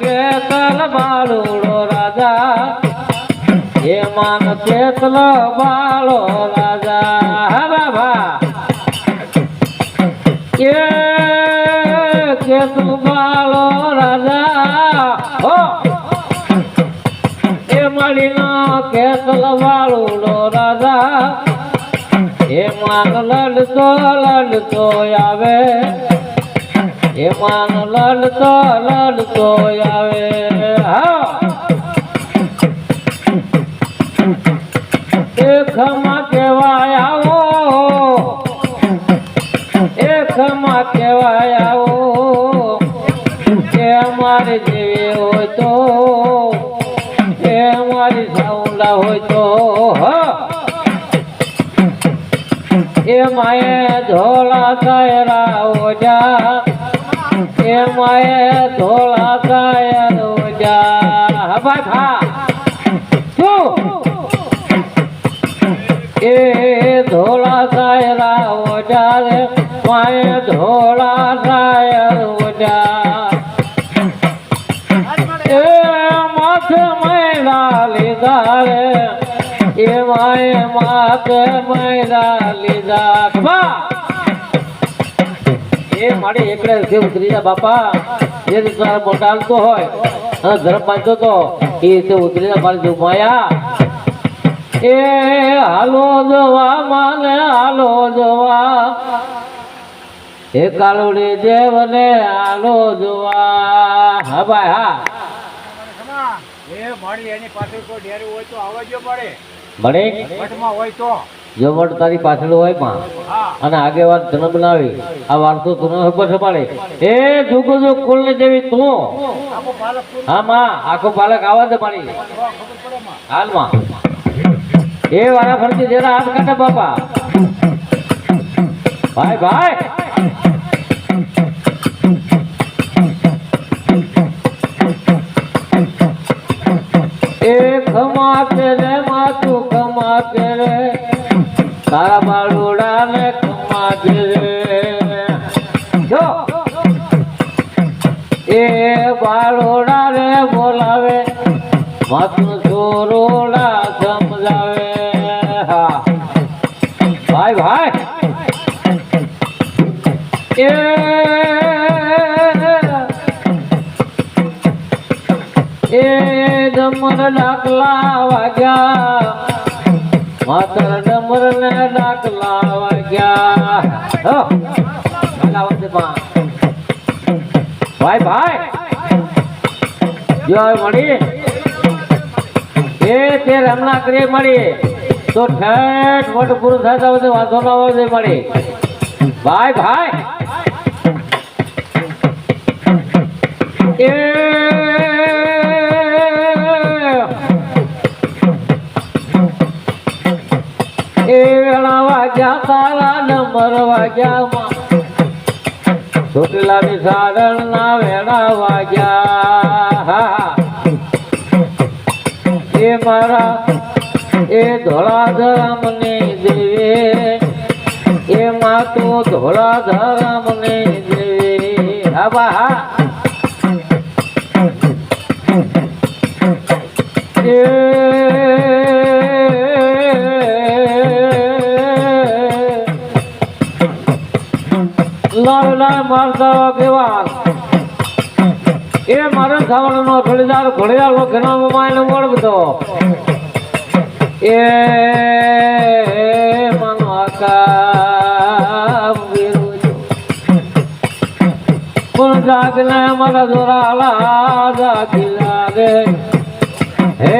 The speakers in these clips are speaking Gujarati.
કેતલ બાળુડો રાજા હે માન કેતલ બાળો રાજા. હા બાબા કે કેતલ બાળો રાજા. હો. એ મળીનો કેતલ બાળુડો રાજા. હે માન લડતો લડતો આવે. એ માન લડતો લડતો આવે. હા. એ ખમા કેવાય આવો. એ ખમા કેવાય આવો. કે અમારે જેવી હોય તો એ અમારી સાઉલા હોય તો એ માએ ધોળા કાયરા ઓજા એ ધોળા કાયર ઓજા હા ભા શું એ ધોળા કાયરા રે. માએ ધોળા કાયર ઓજા એ માથે મૈલા લીધા રે. એ મારી એકડે ઉતરીના બાપા. જે તારા મોટા હાલતો હોય. અને ધર્મ બાંધતો તો એ રીતે ઉતરી જા મારી જેવું એ હાલો જવા માને હાલો જવા. એ કાલુડી દેવને હાલો જોવા. હા ભાઈ હા. એ મળી એની પાછળ કોઈ ડેરી હોય તો આવજો મળે મળે? મઠમાં હોય તો. જો વડ તારી પાછળ હોયમાં અને અને આગેવાન જન્મ બનાવી આ વારસો તું ખબર સંભાળે. એ જુગો કુલ ને જેવી તું. હા, માં, આખો પાલક આવા દે મારી. હાલમાં એ વારા ફરતી જરા હાથ કાઢે બાપા. ભાઈ ભાઈ. એ ખમા કે રે માતું ખમા કે રે. તારા બાળુડા ને ખમા કે રે જો. એ બાળોડા રે બોલાવે માથું ચોરોડા સમજાવે. હા. ભાઈ ભાઈ. એ એ ડમર ડાકલા વાગ્યા. માતર ડમર ને ડાકલા વાગ્યા ભાઈ ભાઈ. જય મળી. એ તે રમણા કરી મળી. તો ઠેઠ મોટું પૂરું થતા બધું વાંધો ના હોય મળી. ભાઈ ભાઈ. એ વાગ્યા તારા નંબર વાગ્યા છોટલાની વિસારણ ના વેળા વાગ્યા. એ મારા, એ ધોળા ને દેવે. એ માતો ધોળા ધરમને દેવે. હા, બા, હા. એ લાલ મારતા કેવા એ મારો સાવરનો ઘડીદાર ઘડિયાળનો ઘેરામાં માયને મળતો એ માનો આકા પણ જાગને મારા દોરા જાગી લાગે હે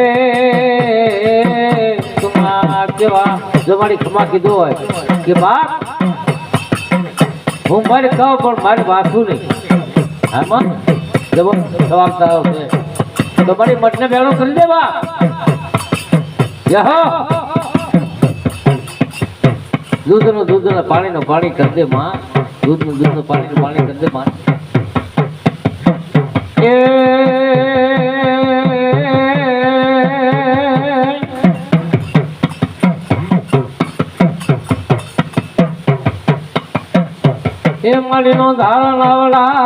તુમા કેવા મારી ખમા કીધું હોય કે બાપ હું મારે કહું પણ મારે વાંચવું નહીં. હા માં જવો જવાબદાર આવશે. તો મારી મઠને બેડો કરી દેવા. યહો. દૂધનું દૂધનું પાણીનું પાણી કરી દે માં. દૂધનું દૂધનું પાણીનું પાણી કરી દે માં. એ એ મળીનો ધારણ આવડા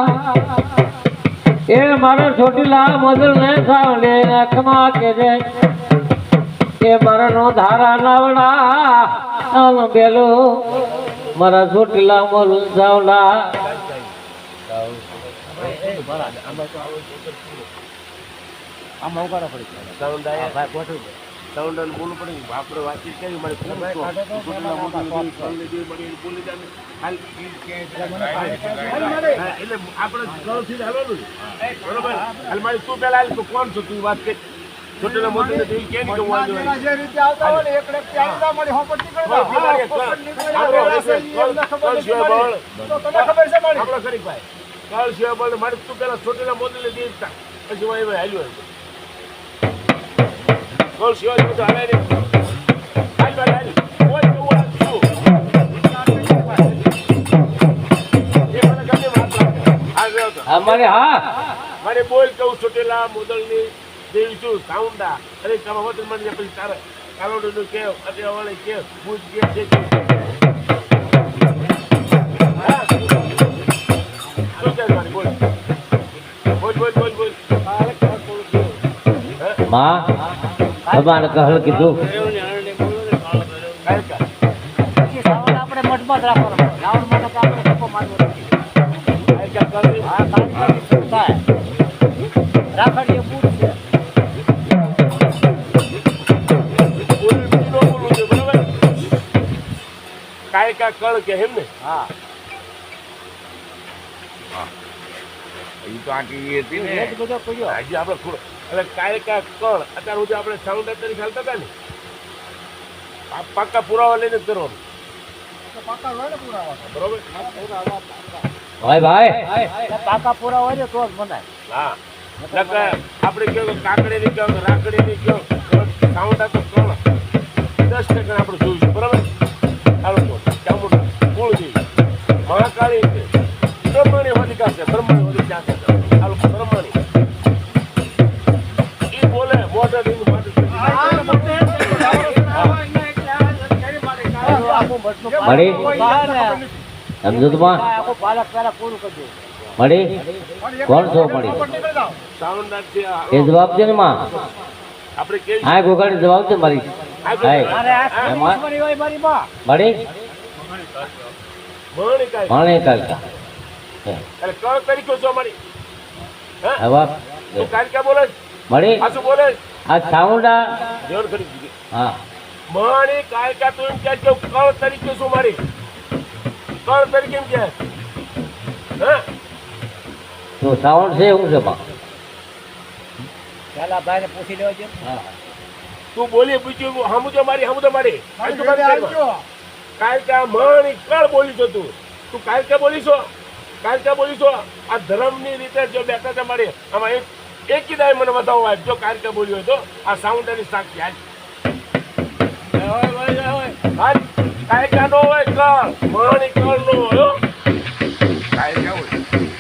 એ મારે છોટીલા મધુર ને સાવલે નખમાં કે છે એ મારા નો ધારા નાવડા આમ બેલો મારા છોટીલા મધુર સાવડા આમાં ઉગાડા પડી આયા ભાઈ ગોઠવી દે સાઉન્ડ બોલવું પડે આપણે વાતચીત કરી મારે એટલે આપણે ગળથી હાલવાનું. બરોબર. હાલ મારી તું પહેલા હાલ તું કોણ છું? તું વાત કરી. છોટેલા મોટી ને તું કેમ કે વાંધો જે રીતે આવતા હોય ને એક ચાલી ના મળી હોપટ નીકળી. તો તને ખબર છે મારી? આપણો ભાઈ સિવાય મારે તું પેલા છોટેલા મોટી ને દીધ પછી હાલ્યો હતો. કળ સિવાય બધું હાલે નહીં. હાલ ભાઈ, હાલ. કોઈ કેવું હાલ શું? એ મને ગમે અમારે હા. મારે બોલ કહું છોટેલા મોદલની દેવી છું સાઉન્ડા અરે તમે વતન મને પછી તારે કે? ભૂજ બોલ. બોલ બોલ બોલ બોલ. માં તમારે કહલ કીધું આપણે મઠમાં જ રાખવાનો. રાવણ માટે આપણે ધક્કો મારવો નથી. રાખડીએ છે. ન કાંઈ કળ કે એમ ને હા. એ તો આંટી હતી એ જ બધો કર્યો. હજી આપણે થોડો એટલે કાંઈ કાંઈ કણ અત્યારે સુધી આપણે સાઉન્ડ અત્યારે ચાલતા હતા ને. આ પાક્કા પુરાવા લઈને જ કરવાનું. પાકા હોય બરોબર? ભાઈ ભાઈ. પાકા પુરાવા હોય ને તો જ મનાય. હા. આપણે કહો કે કાકડીની કહો રાખડીની કહો સાઉન્ડ કળ દસ સેકન્ડ આપણે જોઈશું. બરાબર? ચાલો ચામુંડા મહાકાળી છે. બ્રહ્મણી હોલિકા છે બ્રહ્મણી. મળી? સમજો તો. મળી કોણ છો મળી એ જવાબ છે ને માં હા ગોગાડી જવાબ છે મારી મળી. મળી હા હવે બોલે? મળી આ સાઉન્ડા. હા મણી કાયકા તું એમ કે કળ તરીકે શું મારી. કળ તરીકે એમ કે હા? તો સાઉન્ડ છે હું છે માં ભાઈ ભાઈને પૂછી લેજો તું બોલી પૂછ્યું હમુજો મારી હમુજો મારી. આ તું કાંઈ કાયકા મણી કળ બોલી છો તું. તું કાયકા બોલી છો? કાયકા બોલી છો? આ ધર્મની રીતે જો બેઠા છે મારી આમાં એક એક કીધા મને બતાવો જો કાયકા બોલ્યો હોય તો. આ સાઉન્ડ એની સાક્ષી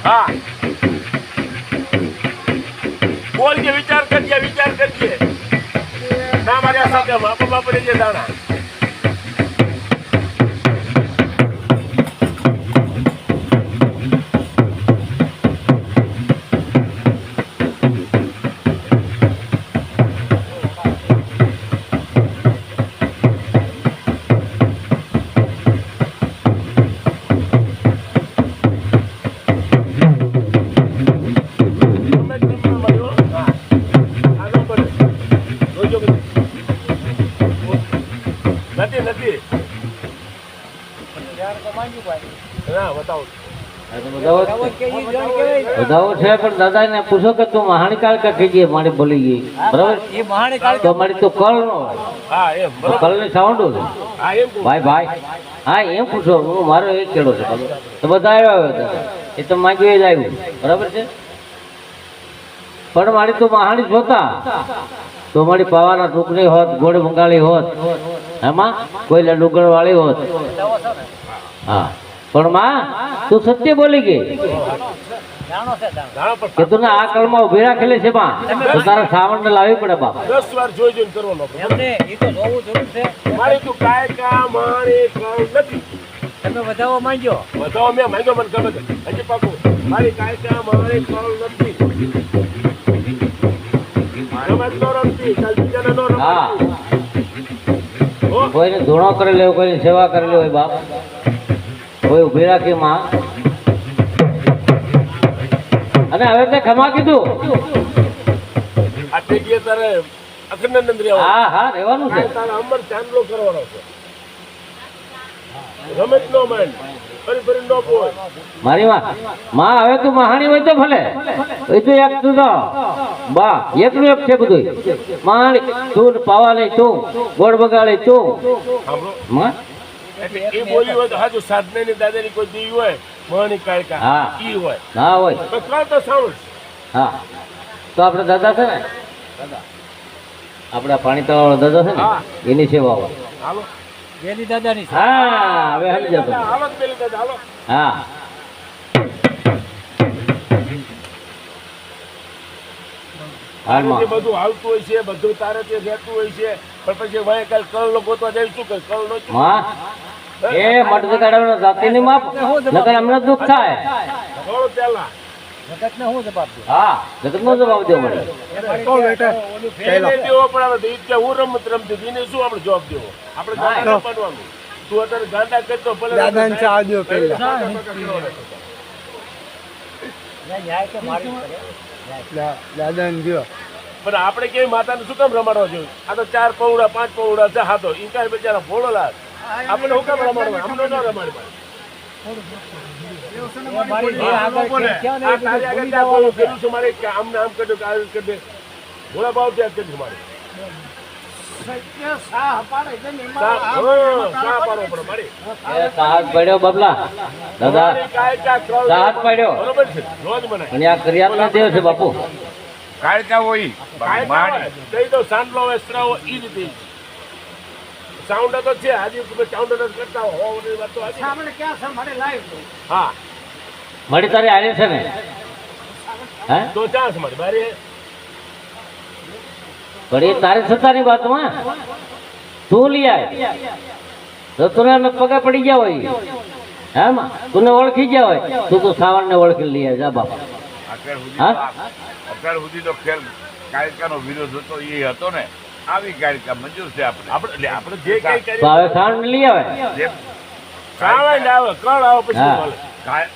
હા બોલજે વિચાર કરીએ વિચાર કરીએ. ના મારી સાથે બાપુ બાપુ જે દાણા. બધાઓ છે પણ દાદાને પૂછો કે તું મહાણી કાલકા કહીએ મારી બોલી ગઈ? બરાબર? એ તો મારી તો કળ નો કળ સાઉન્ડ. ભાઈ ભાઈ. હા એમ પૂછો. હું મારો એ કેળો છે તો બધા આવ્યા આવ્યો. એ તો માંગ્યું જ આવ્યું. બરાબર છે? પણ મારી તું મહાણી જોતા તો મારી પાવાના ટુકડી હોત ગોળ બંગાળી હોત એમાં કોઈ ડુંગર વાળી હોત હા. પણ માં તું સત્ય બોલી ગઈ. કે તું આ કળમાં ઊભી રાખેલી છે માં? તો તારા સાવણ ને લાવવી પડે બાપ દસ વાર જોઈ જોઈને કરવાનો એમને એ તો જોવું જરૂર છે. મારી તું કાયકા મારી કળ નથી. તમે વધાવો માંગ્યો. બતાવો મેં માંગ્યો મને ખબર છે હજી પાકું. મારી મારી નથી. રમત નો કાલ બીજાને નો હા. રમતી હો. કોઈને ધૂણો કરેલો હોય કોઈની સેવા કરેલી હોય બાપ. કોઈ ઊભી રાખી માં. અને હવે તે ખમા કીધું. આટલી ગયે તારે રહેવાનું હા હા રહેવાનું છે. તારે અમર ચાંદલો કરવાનો છે. રમત નો માન ફરી ફરી નો બોલ મારી માં માં હવે તું મહાણી હોય તો ભલે. એ તો એક તું તો બા એકનું એક છે બધું મહાણી તું પાવા લઈ તું ગોળ બગાડે તું. માં? એ બોલી હોય તો હાજુ સાધને ની દાદાની કોઈ દેવી હોય મહાની કાળકા. હા. ઈ હોય. ના હોય. તો કાં તો સાઉન્ડ? હા. તો આપણે દાદા છે ને? આપણા પાણી તળાવ દાદા છે ને? એની સેવા હોય. હાલો. વેલી દાદાની. હા હવે સમજી જતો હાલો વેલી દાદા હાલો. હા. બધું આવતું હોય છે બધું તારે તે રહેતું હોય છે પણ પછી વય કાલ કળ નો ગોતવા જાય શું કરે? કળ નો એ મટ કાઢવાનો જાતિની માપ નકર અમને દુઃખ થાય થોડો પેલા જગતને શું જવાબ દે? હા જગત નો જવાબ દેવો મળે એને દેવો પણ તો ઈ કે હું રમત રમતી એને શું આપણે જવાબ દેવો આપણે ગાંડા ન તું અત્યારે ગાંડા કરતો ભલે ચા પહેલા. ના, ન્યાય તો મારી કરે. દા- દાદાને દ્યો. પણ આપણે કેવી માતાને શું કામ રમાડવા જોઈએ આ તો ચાર પૌડા પાંચ પૌડા છે હાથો ઈ કાંઈ બિચારા ભોળો લાગ આપણે શું કામ રમાડવા અમને ન રમાડવા એ એ ભોળા ભાવ કરી મારે. હા. એ પડ્યો બબલા. દાદા પડ્યો. આ દેવ છે બાપુ. કાયકા હોય. માણી કાંઈ દો સાંડલો સ્ત્રાવ ઈ રીતે સાઉન્ડ તો છે હજી તમે સાઉન્ડ જ કરતા હો હો બધી વાત તો લાઈવ હા. મળી તારી આલી છે ને? હે? તો ચાન્સ મારે બારે પણ તારે સત્તાની વાતમાં? તું લઈ આય. તો તને અમે પગે પડી ગયા હોય. હે માં તુને ઓળખી ગયા હોય. તું તો સાવરને ઓળખી લઈ જા બાપા. અત્યાર સુધી હા? તો- અત્યાર સુધી તો ખેલ કાયકાનો વિરોધ હતો એ હતો ને. આવી ગાડી મંજૂર છે આપણે. આપણે આપણે જે કઈ તો કરીએ હવે લઈ આવે. સાવણ આવે કળ આવે પછી બોલે. કાય-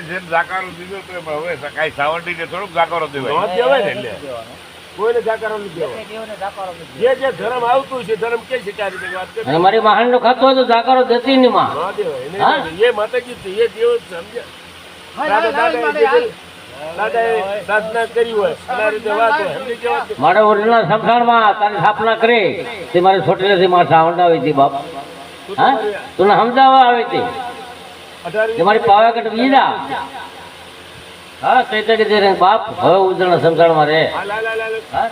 જેમ જાકારો દીધો તો એમ હવે કાંઈ સાવરડીને થોડુંક જાકારો દેવાય. નોંધ દેવાય ને એટલે. કોઈને જાકારો નથી. જે જે ધર્મ આવતું છે ધર્મ કે છે રીતે વાત કરે. અને મારી વાહન નો ખાતો હોય તો જાકારો દેતી નહીં માં? એ માતાજી એ દેવ સમજ્યા. કરી સમજી મારે ઓરિજિનલ સમસાણમાં તારી સ્થાપના કરી. તે મારે છોટેલેથી મારા સાવંડ આવી હતી બાપ. હા? તું સમજાવવા આવી હતી. અઢાર તે મારી પાવાગઢ બીજા હા તકે તે બાપ હવે ઉજળના સમસાણમાં રહે. હાલ. હા?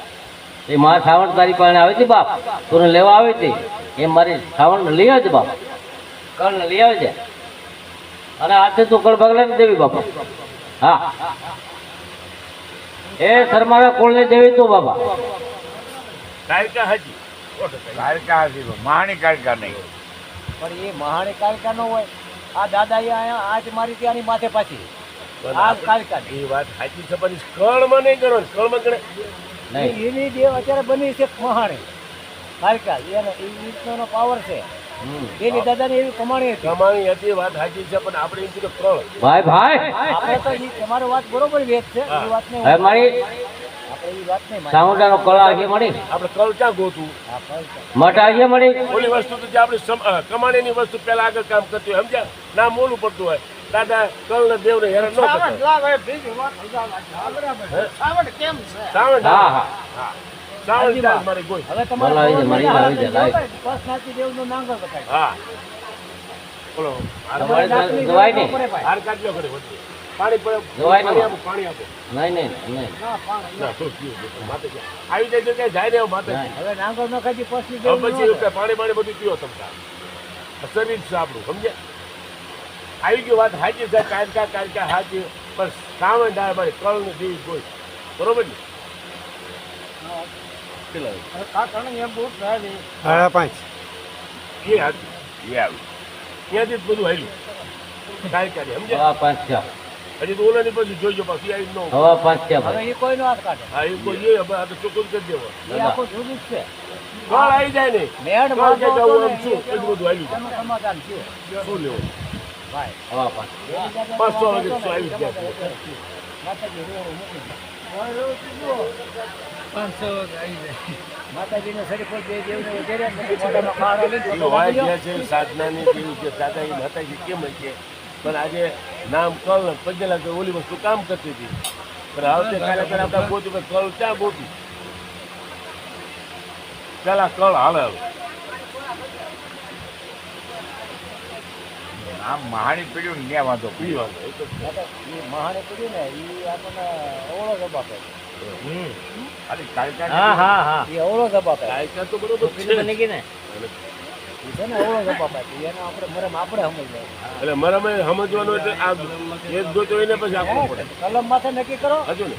એ મારા સાવણ તારી પાસે આવી હતી બાપ? તું લેવા આવી હતી? એ મારી સાવણ લઈ આવજે બાપ. કળ લઈ આવજે. અને આજે તું કળ બગલે ને દેવી બાપા. હા. એ શર્માળા કુળની દેવી તો બાબા. કાયકા હાજી. કાયકા હાજી મહાણી માણી કાયકા નહીં. પણ એ મહાણી કાલિકા નો હોય. આ દાદા અહીંયા આજ મારી ત્યાંની માથે પાછી. આ કાલિકા એ વાત સાચી છે પણ કળમાં નહીં કરો કળમાં ગણે. નહીં. એની દેવ અત્યારે બની છે મહાણી કાલિકા એને એ પાવર છે. એની દાદાની એવી કમાણી હતી. કમાણી હતી વાત સાચી છે પણ આપણે એમ કીધું કળ ભાઈ ભાઈ! આપણે તો એ તમારો વાત બરોબર વેત છે એ વાત ને હવે મારી આપણે એ વાત નહીં માની. સાઉન્ડાનો કળા આગી મળી? આપણે કળ ક્યાં ગોતું? મઠ આગી મળી? ઓલી વસ્તુ તો જે આપણી કમાણીની વસ્તુ પહેલા આગળ કામ કરતી હોય સમજ્યા? ના મોલું પડતું હોય. દાદા કળ ને દેવ ને હેરાન ન કરતા શ્રાવણ હા. હા. મારી હવે આવી જાય, મારી આવી જાય, લાવી. પસનાથી નાંગર બતાવ્યું. હા. બોલો તમારે જવાય નહીં. હાર કાઢલો કરે વચ્ચે પાણી પાણી આપો પાણી આપો. નહીં નહીં નહીં ના તો પીવું છે. માથે જાય. આવી જાય તો ક્યાંય જાય ને એવું હવે નાંગર ન ખાધી પછી કાંઈ પાણી પાણી બધું શરીર છે આપણું સમજ્યા? આવી ગયું વાત હાજી છે કાંકા કાંકા હાજી પણ સામે ડાય મારી કળ નથી કોઈ બરોબર ને? પેલા સાડા પાંચ. એ હાજી એ આવ્યું ત્યાંથી જ બધું હાલ્યું. કાયકા ને સમજ્યા? આ પાંચ છ હજી તો ઓલાની પછી જોઈજો બાકી આવી ન. હવા પાંચ છે હવે એ કોઈનો હાથ કાઢે. હા એ કોઈ એ હવે આ તો જ કરી દેવો. એ આખું જુદું જ છે. કળ આવી જાય ને. કે એમ શું એટલું બધું આવી છે. સમાધાન છે. શું લેવું? ભાઈ. હવા પાંચ. પાંચસો વાગે તો આવી જાય. માતાજી રોડ મૂકી માતાજીને સડી પર બે દેવને વધારે છે સાધનાની એ માતાજી કેમ છે? પણ આજે નામ કળ કે ઓલી વસ્તુ કામ કરતી હતી. પણ આવતે કાલે કાલે આપણે ગોતું કે કળ ક્યાં ગોતી? પેલા કળ હાલે હવે. આમ મહાણી પીડ્યું ને ત્યાં વાંધો. પીડ્યો એ તો માતા- ઈ ને એ આપણને ઓળખ કાલકા હા હા હા એ અવળો જવાબ આપે. કાયકા તો બરોબર છે. ને? છે ને સમજવાનું. એટલે મારામાં સમજવાનું આ એક જોતો એને પછી આપવો પડે. કલમ માથે નક્કી કરો. હજુ ને.